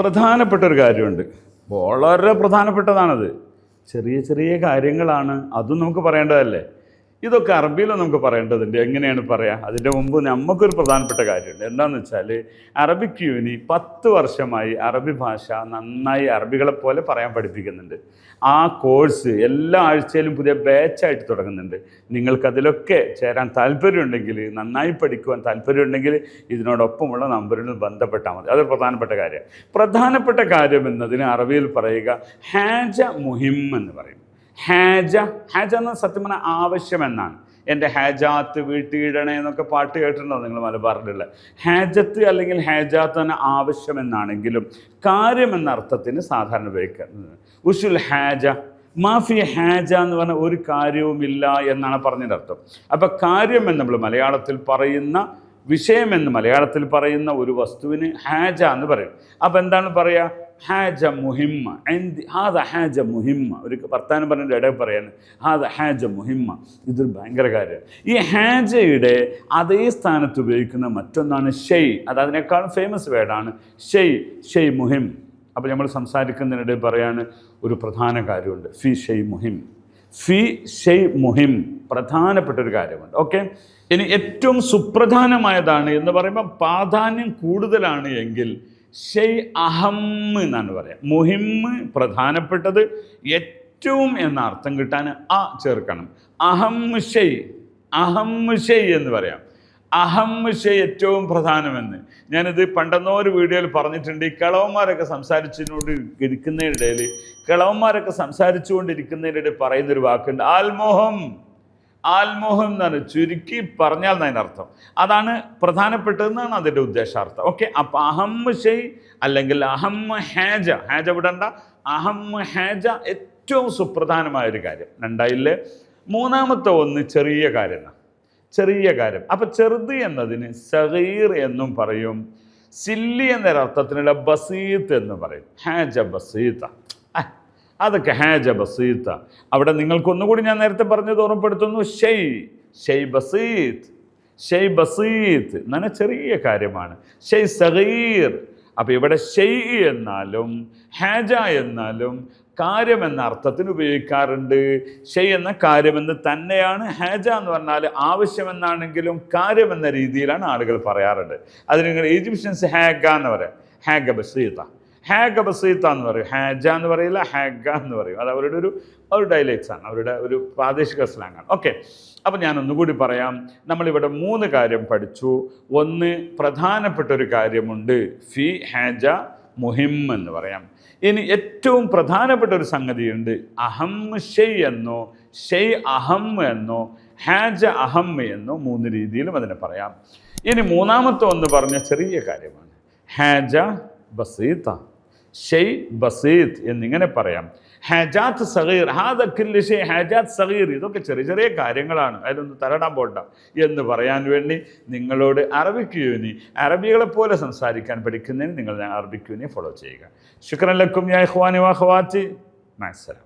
പ്രധാനപ്പെട്ട ഒരു കാര്യമുണ്ട്. വളരെ പ്രധാനപ്പെട്ടതാണത്. ചെറിയ ചെറിയ കാര്യങ്ങളാണ്. അതും നമുക്ക് പറയേണ്ടതല്ലേ? ഇതൊക്കെ അറബിയിലോ നമുക്ക് പറയേണ്ടതുണ്ട്. എങ്ങനെയാണ് പറയുക അതിന്റെ മുമ്പ് നമുക്കൊരു പ്രധാനപ്പെട്ട കാര്യമുണ്ട്. എന്താണെന്ന് വെച്ചാൽ അറബിക് യൂനി പത്ത് വർഷമായി അറബി ഭാഷ നന്നായി അറബികളെ പോലെ പറയാൻ പഠിപ്പിക്കുന്നുണ്ട്. ആ കോഴ്സ് എല്ലാ ആഴ്ചയിലും പുതിയ ബാച്ചായിട്ട് തുടങ്ങുന്നുണ്ട്. നിങ്ങൾക്കതിലൊക്കെ ചേരാൻ താല്പര്യമുണ്ടെങ്കിൽ നന്നായി പഠിക്കുവാൻ താല്പര്യമുണ്ടെങ്കിൽ ഇതിനോടൊപ്പമുള്ള നമ്പറിൽ ബന്ധപ്പെട്ടാൽ മതി. അതൊരു പ്രധാനപ്പെട്ട കാര്യം. പ്രധാനപ്പെട്ട കാര്യം എന്നതിന് അറബിയിൽ പറയുക ഹാജ മുഹിം എന്ന് പറയും. ഹാജ ഹാജ എന്ന സത്യം പറഞ്ഞാൽ ആവശ്യമെന്നാണ്. എന്റെ ഹാജാത്ത് വീട്ടിയിടണേ എന്നൊക്കെ പാട്ട് കേട്ടിട്ടുണ്ടോ നിങ്ങൾ മലബാറിലുള്ള? ഹാജത്ത് അല്ലെങ്കിൽ ഹാജാത്ത് തന്നെ ആവശ്യമെന്നാണെങ്കിലും കാര്യം എന്ന അർത്ഥത്തിന് സാധാരണ ഉപയോഗിക്കുന്നത്. ഉഷുൽ ഹാജ മാഫി ഹാജ എന്ന് പറഞ്ഞ ഒരു കാര്യവുമില്ല എന്നാണ് പറഞ്ഞതിന്റെ അർത്ഥം. അപ്പം കാര്യം എന്ന് നമ്മൾ മലയാളത്തിൽ പറയുന്ന വിഷയമെന്ന് മലയാളത്തിൽ പറയുന്ന ഒരു വസ്തുവിന് ഹാജ എന്ന് പറയും. അപ്പം എന്താണ് പറയുക? ഹാജ മുഹിമ്മ. എന്ത് ഹാദ ഹാജ മുഹിമ്മ. ഒരു വർത്താനം പറഞ്ഞിട്ട് ഇടയിൽ പറയാണ് ഹാദ ഹാജ മുഹിമ്മ. ഇതൊരു ഭയങ്കര കാര്യമാണ് ഈ ഹാജയുടെ അതേ സ്ഥാനത്ത് ഉപയോഗിക്കുന്ന മറ്റൊന്നാണ് ഷെയ്. അത് അതിനേക്കാളും ഫേമസ് വേർഡാണ് ഷെയ് ഷെയ് മുഹിം. അപ്പോൾ നമ്മൾ സംസാരിക്കുന്നതിനിടെ പറയാണ് ഒരു പ്രധാന കാര്യമുണ്ട്. ഫി ഷെയ് മുഹിം. ഫി ഷെയ് മുഹിം. പ്രധാനപ്പെട്ട ഒരു കാര്യമുണ്ട്. ഓക്കെ? ഇനി ഏറ്റവും സുപ്രധാനമായതാണ് എന്ന് പറയുമ്പോൾ പ്രാധാന്യം കൂടുതലാണ് എങ്കിൽ ഷെയ് അഹം എന്നാണ് പറയാം. മുഹിമ്മ് പ്രധാനപ്പെട്ടത് ഏറ്റവും എന്ന അർത്ഥം കിട്ടാൻ അ ചേർക്കണം. അഹം ഷെയ് അഹം ഷെയ് എന്ന് പറയാം. അഹം ഷെയ് ഏറ്റവും പ്രധാനമെന്ന്. ഞാനിത് പണ്ടെന്നോ ഒരു വീഡിയോയിൽ പറഞ്ഞിട്ടുണ്ട്. ഈ കിളവന്മാരൊക്കെ സംസാരിച്ചതിനോട് ഇരിക്കുന്നതിനിടയിൽ കിളവന്മാരൊക്കെ സംസാരിച്ചുകൊണ്ടിരിക്കുന്നതിനിടയിൽ പറയുന്നൊരു വാക്കുണ്ട്. ആൽമോഹം. ആൽമോഹം എന്നാണ് ചുരുക്കി പറഞ്ഞാൽ എന്നതിന്റെ അർത്ഥം അതാണ് പ്രധാനപ്പെട്ടതെന്നാണ് അതിന്റെ ഉദ്ദേശാർത്ഥം. ഓക്കെ അപ്പം അഹം ഷെയ് അല്ലെങ്കിൽ അഹം ഹേജ. ഹേജ വിടണ്ട. അഹം ഹേജ ഏറ്റവും സുപ്രധാനമായ ഒരു കാര്യം. രണ്ടായില്ലേ? മൂന്നാമത്തെ ഒന്ന് ചെറിയ കാര്യമാണ്. ചെറിയ കാര്യം. അപ്പം ചെറുത് എന്നതിന് സഹീർ എന്നും പറയും. സില്ലി എന്നൊരർത്ഥത്തിനുള്ള ബസീത്ത് എന്ന് പറയും. ഹേജ ബസീത്ത. അതൊക്കെ ഹാജ ബസീത്ത. അവിടെ നിങ്ങൾക്കൊന്നുകൂടി ഞാൻ നേരത്തെ പറഞ്ഞത് ഓർമ്മപ്പെടുത്തുന്നു. ഷെയ് ഷെയ് ബസീത്ത് ഷെയ് ബസീത്ത് എന്നാണ് ചെറിയ കാര്യമാണ്. ഷെയ് സഹീർ അപ്പോൾ ഇവിടെ ഷെയ് എന്നാലും ഹാജ എന്നാലും കാര്യം എന്ന അർത്ഥത്തിന് ഉപയോഗിക്കാറുണ്ട്. ഷെയ് എന്ന കാര്യമെന്ന് തന്നെയാണ് ഹാജ എന്ന് പറഞ്ഞാൽ ആവശ്യമെന്നാണെങ്കിലും കാര്യമെന്ന രീതിയിലാണ് ആളുകൾ പറയാറുണ്ട്. അതിന് നിങ്ങൾ ഈജിപ്ഷ്യൻസ് ഹാഗ എന്ന് പറയാം. ഹാഗ ബസീത്ത. ഹാഗ ബസീത്ത എന്ന് പറയും. ഹാജ എന്ന് പറയില്ല ഹാഗ എന്ന് പറയും. അത് അവരുടെ ഒരു ഒരു ഡയലക്ട്സ് ആണ്. അവരുടെ ഒരു പ്രാദേശിക സ്ലാങ്ങാണ് ഓക്കെ അപ്പോൾ ഞാൻ ഒന്നുകൂടി പറയാം. നമ്മളിവിടെ മൂന്ന് കാര്യം പഠിച്ചു. ഒന്ന് പ്രധാനപ്പെട്ട ഒരു കാര്യമുണ്ട്. ഫി ഹാജ മുഹിം എന്ന് പറയാം. ഇനി ഏറ്റവും പ്രധാനപ്പെട്ട ഒരു സംഗതിയുണ്ട്. അഹം ഷെയ് എന്നോ ഷെയ് അഹം എന്നോ ഹാജ അഹം എന്നോ മൂന്ന് രീതിയിലും അതിനെ പറയാം. ഇനി മൂന്നാമത്തെ ഒന്ന് പറഞ്ഞ ചെറിയ കാര്യമാണ്. ഹാജ ബസീത്ത. ഷെയ് ബസീത്ത് എന്നിങ്ങനെ പറയാം. ഹജാത്ത് സഗീർ ഹാദക്കില്ല ഷെയ് ഹജാത്ത് സഗീർ. ഇതൊക്കെ ചെറിയ ചെറിയ കാര്യങ്ങളാണ്. അതിലൊന്ന് തരടാൻ പോണ്ട എന്ന് പറയാൻ വേണ്ടി നിങ്ങളോട് അറബിക് യൂനി അറബികളെ പോലെ സംസാരിക്കാൻ പഠിക്കുന്നതിന് നിങ്ങൾ അറബിക് യൂനിയെ ഫോളോ ചെയ്യുക. ശുക്രൻ ലക്കും യാ ഇഖ്വാനി വാ ഖവാത്തി മാസലാം